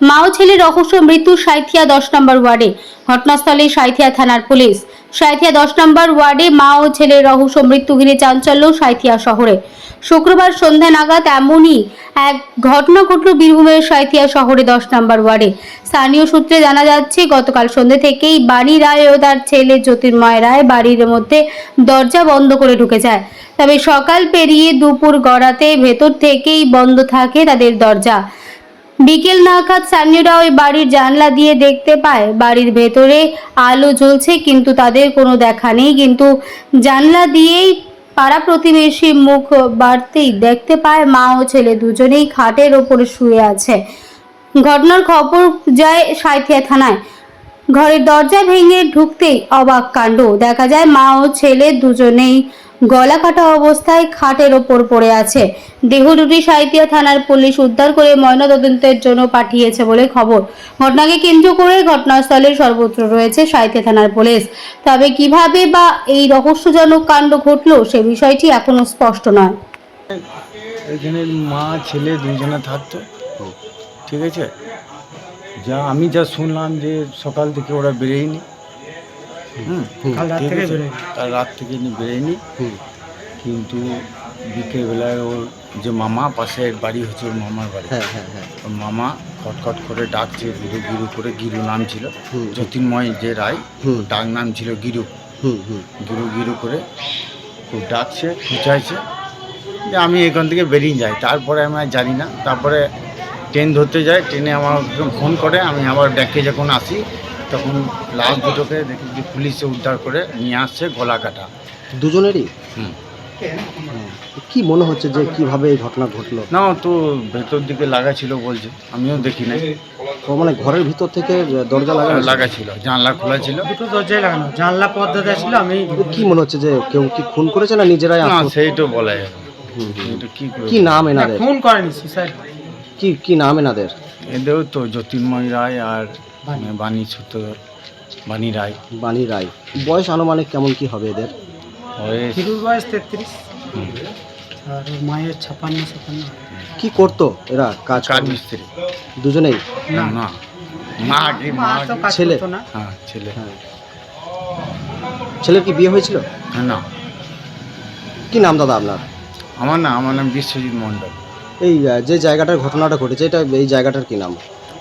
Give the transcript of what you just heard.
মা ও ছেলে রহস্য মৃত্যু সাঁইথিয়া দশ নম্বর ওয়ার্ডে। ঘটনাস্থলে সাঁইথিয়া থানার পুলিশ। সাঁইথিয়া দশ নম্বর ওয়ার্ডে মা ও ছেলের রহস্য মৃত্যু ঘিরে চাঞ্চল্য সাঁইথিয়া শহরে। শুক্রবার সন্ধ্যা নাগাদ এমনই এক ঘটনা ঘটল বীরভূমের সাঁইথিয়া শহরে দশ নম্বর ওয়ার্ডে। স্থানীয় সূত্রে জানা যাচ্ছে, গতকাল সন্ধ্যে থেকেই বাণী রায় ও তার ছেলে জ্যোতির্ময় রায় বাড়ির মধ্যে দরজা বন্ধ করে ঢুকে যায়। তবে সকাল পেরিয়ে দুপুর গড়াতে ভেতর থেকেই বন্ধ থাকে তাদের দরজা। বিকেল নাগাদ স্থানীয়রা ওই বাড়ির জানলা দিয়ে দেখতে পায়, বাড়ির ভেতরে আলো জ্বলছে, কিন্তু তাদের কোনো দেখা নেই। কিন্তু জানলা দিয়েই পাড়া প্রতিবেশী মুখ বাড়তেই দেখতে পায়, মা ও ছেলে দুজনেই খাটের ওপরে শুয়ে আছে। ঘটনার খবর যায় সাঁইথিয়া থানায়। ঘরের দরজা ভেঙে ঢুকতেই অবাক কাণ্ড। দেখা যায় মা ও ছেলে দুজনেই গলা কাটা অবস্থায় খাটের ওপর পড়ে আছে। দেহ দুটি সাঁইথিয়া থানার পুলিশ উদ্ধার করে ময়নাতদন্তের জন্য পাঠিয়েছে বলে খবর। ঘটনাকে কেন্দ্র করে ঘটনাস্থলে সর্বত্র রয়েছে সাঁইথিয়া থানার পুলিশ। তবে কীভাবে বা এই রহস্যজনক কাণ্ড ঘটলো সে বিষয়টি এখনও স্পষ্ট নয়। এখানে মা, ছেলে দুজনে থাকতো। ঠিক আছে? যা আমি যা শুনলাম যে সকাল থেকে ওরা বেরোয়নি। কাল রাত থেকে? বেরোয়নি। কাল রাত থেকে নি বেরোয়নি। কিন্তু বিকেলবেলায় ওর যে মামা পাশের বাড়ি হচ্ছে ওর মামার বাড়ি। হ্যাঁ হ্যাঁ হ্যাঁ। ওর মামা খটখট করে ডাকছে গিরু গিরু করে গিরু নাম ছিল। হুম। জ্যোতির্ময় যে রায়। ডাক নাম ছিল গিরু। গিরু গিরু করে খুব ডাকছে খুঁচাইছে। যে আমি এখান থেকে বেরিয়ে যাই। তারপরে আমি আর জানি না। তারপরে ট্রেন ধরতে যাই ট্রেনে আমার ফোন করে আমি আবার ব্যাংকে যখন আসি তখন লাশ দুটোকে দেখি যে পুলিশে উদ্ধার করে নিয়ে আসছে গলা কাটা দুজনেরই? হুম। কি মনে হচ্ছে যে কীভাবে এই ঘটনা ঘটলো? না তো ভেতর দিকে লাগা ছিল বলছে আমিও দেখি নাই। ও মানে ঘরের ভিতর থেকে দরজা লাগানো লাগা ছিল জানলা খোলা ছিল। দুটো দরজায় লাগানো জানলা পর্দাতে ছিল আমি কি মনে হচ্ছে যে কেউ কি খুন করেছে না নিজেরাই না আত্মহত্যা- সেই তো বলা হুম। কি কি নাম এনাদের? ফোন করেনি সুসাইড কি কি নাম এনাদের? এদেরও তো জ্যোতির্ময় রায় আর বাণী। সূত্রধর বাণী রায়। বাণী রায়। বয়স আনুমানিক কেমন কি হবে এদের? বয়স হিরুর বয়স তেত্রিশ। আর মায়ের ছাপান্ন ছাপান্ন কি করতো এরা কাজ কর্ম? মিস্ত্রি। দুজনেই? না। না। মা কি মা মা তো কাজ ছেলে? করতো না। হ্যাঁ ছেলে। হ্যাঁ। ছেলের কি বিয়ে হয়েছিল? হ্যাঁ, না। কি নাম দাদা আপনার? আমার না আমার নাম বিশ্বজিৎ মণ্ডল। এই আহ, যে জায়গাটার ঘটনাটা ঘটেছে এটা এই জায়গাটার কি নাম?